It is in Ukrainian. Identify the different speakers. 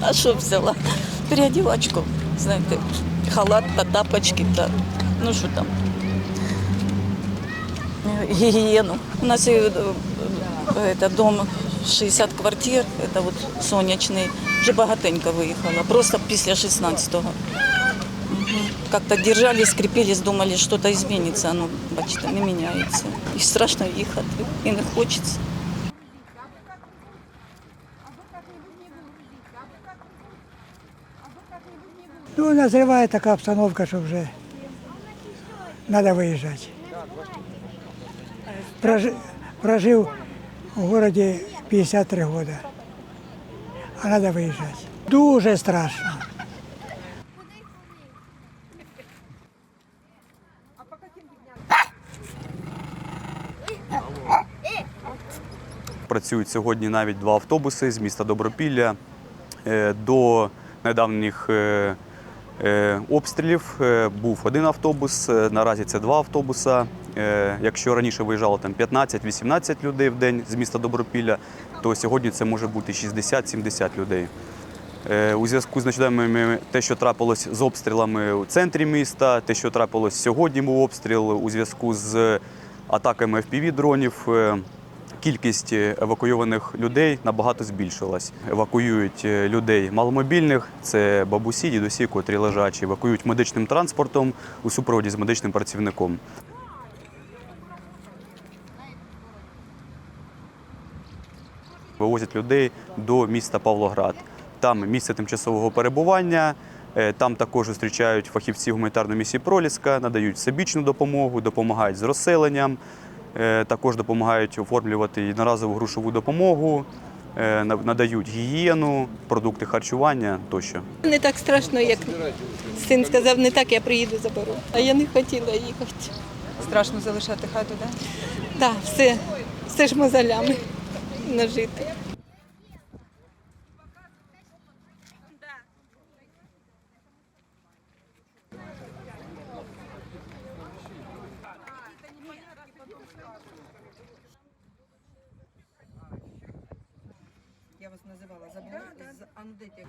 Speaker 1: А що взяла? Переодівачку, знаєте, халат та тапочки та ну що там. Е, Гігієну. У нас є, е, е, это, дом 60 квартир, это вот сонячний. Вже багатенько виїхала, просто після 16-го. Мгм. Как-то держались, скрепились, думали, что-то изменится. Ну, бачите, не міняється. І страшно їхати, і не хочеться.
Speaker 2: Ну, назревает такая обстановка, что уже надо выезжать. Прожи- прожил в городе 53 года, а надо выезжать. Дуже страшно.
Speaker 3: Працюють сьогодні навіть два автобуси з міста Добропілля. Е, До недавніх е, е, обстрілів був один автобус, наразі це два автобуса. Якщо раніше виїжджало там 15-18 людей в день з міста Добропілля, то сьогодні це може бути 60-70 людей. У зв'язку з нещодавними те, що трапилось з обстрілами у центрі міста, те, що трапилось сьогодні, був обстріл у зв'язку з атаками FPV-дронів. е, Кількість евакуйованих людей набагато збільшилась. Евакуюють е, людей маломобільних, це бабусі, дідусі, котрі лежачі, евакуюють медичним транспортом у супроводі з медичним працівником. вивозять людей до міста Павлоград. Там місце тимчасового перебування. е, Там також зустрічають фахівці гуманітарної місії Проліска, надають всебічну допомогу, допомагають з розселенням, е, також допомагають оформлювати одноразову грошову допомогу, е, надають гігієну, продукти харчування тощо.
Speaker 4: Не так страшно, як син сказав, не так я приїду заберу. А я не хотіла їхати.
Speaker 5: Страшно залишати хату, так?
Speaker 4: Так, все, все ж мозолями нажити.
Speaker 5: Я вас називала, забула. З- да. з дайте.